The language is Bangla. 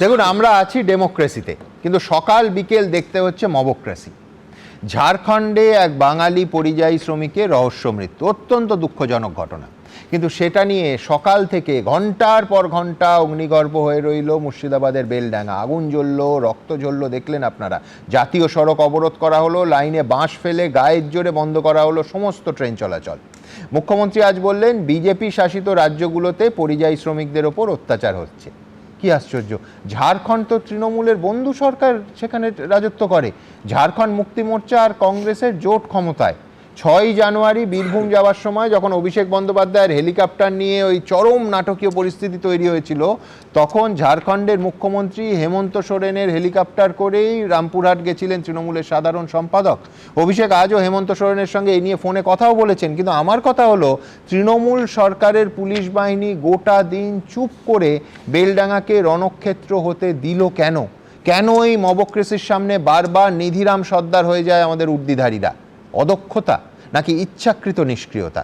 দেখুন, আমরা আছি ডেমোক্রেসিতে কিন্তু সকাল বিকেল দেখতে হচ্ছে মবক্রেসি ঝাড়খণ্ডে এক বাঙালি পরিযায়ী শ্রমিকের রহস্য মৃত্যু, অত্যন্ত দুঃখজনক ঘটনা। কিন্তু সেটা নিয়ে সকাল থেকে ঘণ্টার পর ঘণ্টা অগ্নিগর্ভ হয়ে রইল, মুর্শিদাবাদের বেলডাঙ্গা। আগুন জ্বলল, রক্ত জ্বলল, দেখলেন আপনারা। জাতীয় সড়ক অবরোধ করা হলো, লাইনে বাঁশ ফেলে গায়ের জোরে বন্ধ করা হলো, সমস্ত ট্রেন চলাচল। মুখ্যমন্ত্রী আজ বললেন, বিজেপি শাসিত রাজ্যগুলোতে পরিযায়ী শ্রমিকদের ওপর অত্যাচার হচ্ছে। কি আশ্চর্য? ঝাড়খণ্ড তো তৃণমূলের বন্ধু সরকার সেখানে রাজত্ব করে। ঝাড়খণ্ড মুক্তি মোর্চা আর কংগ্রেসের জোট ক্ষমতায়। ছয়ই জানুয়ারি বীরভূম যাওয়ার সময় যখন অভিষেক বন্দ্যোপাধ্যায়ের হেলিকপ্টার নিয়ে ওই চরম নাটকীয় পরিস্থিতি তৈরি হয়েছিল, তখন ঝাড়খণ্ডের মুখ্যমন্ত্রী হেমন্ত সোরেনের হেলিকপ্টার করেই রামপুরহাট গেছিলেন তৃণমূলের সাধারণ সম্পাদক। অভিষেক আজও হেমন্ত সোরেনের সঙ্গে এই নিয়ে ফোনে কথাও বলেছেন, কিন্তু আমার কথা হলো, তৃণমূল সরকারের পুলিশ বাহিনী গোটা দিন চুপ করে বেলডাঙাকে রণক্ষেত্র হতে দিল কেন? কেন এই মবক্রেসির সামনে বারবার নিধিরাম সর্দার হয়ে যায় আমাদের উর্দিধারীরা? অদক্ষতা নাকি ইচ্ছাকৃত নিষ্ক্রিয়তা?